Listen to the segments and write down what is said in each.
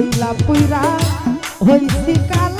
হইলা পুইরা হইছি কালা।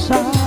sorry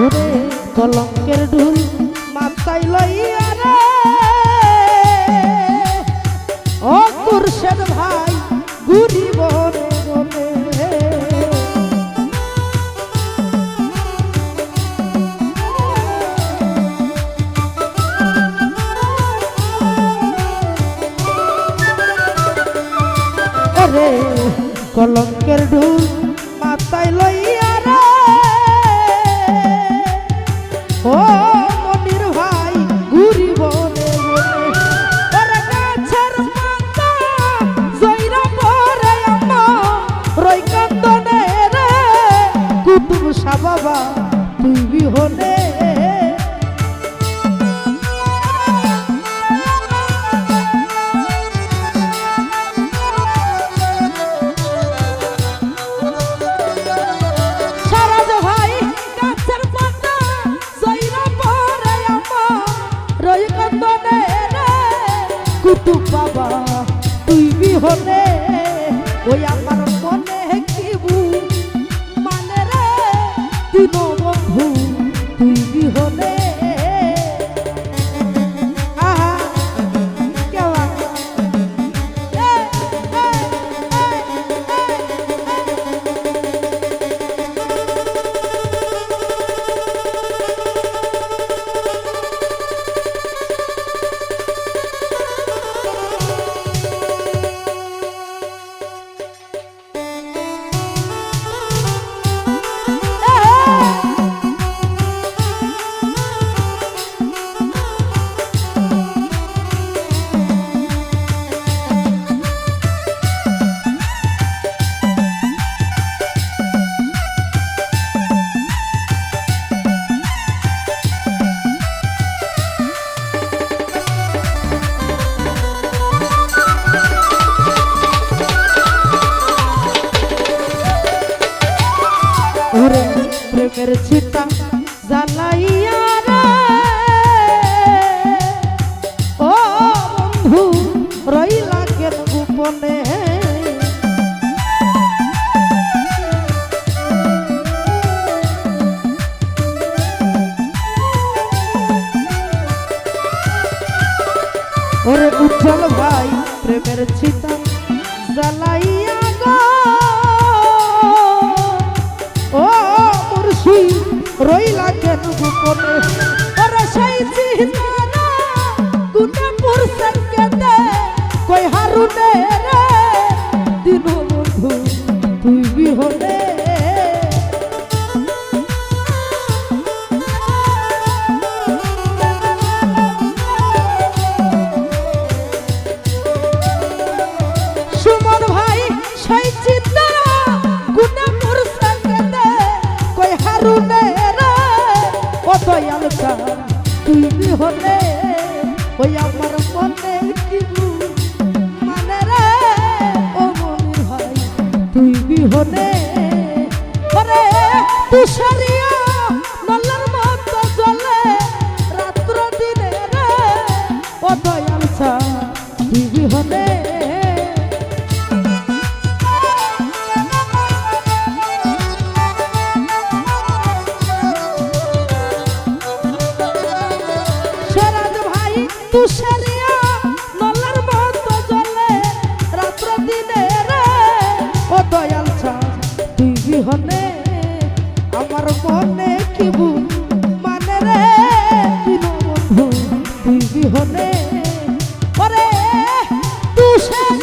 কলকের কলঙ্কের ঢুল মাথায় লইয়া রে। ও কুরশেদ ভাই ঘুরিব কলঙ্কের ঢুল মাথায় তুমি হলে get a tip. হইতে আছে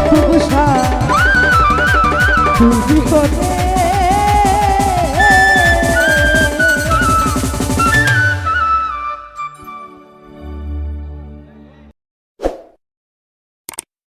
কুতুব শাহ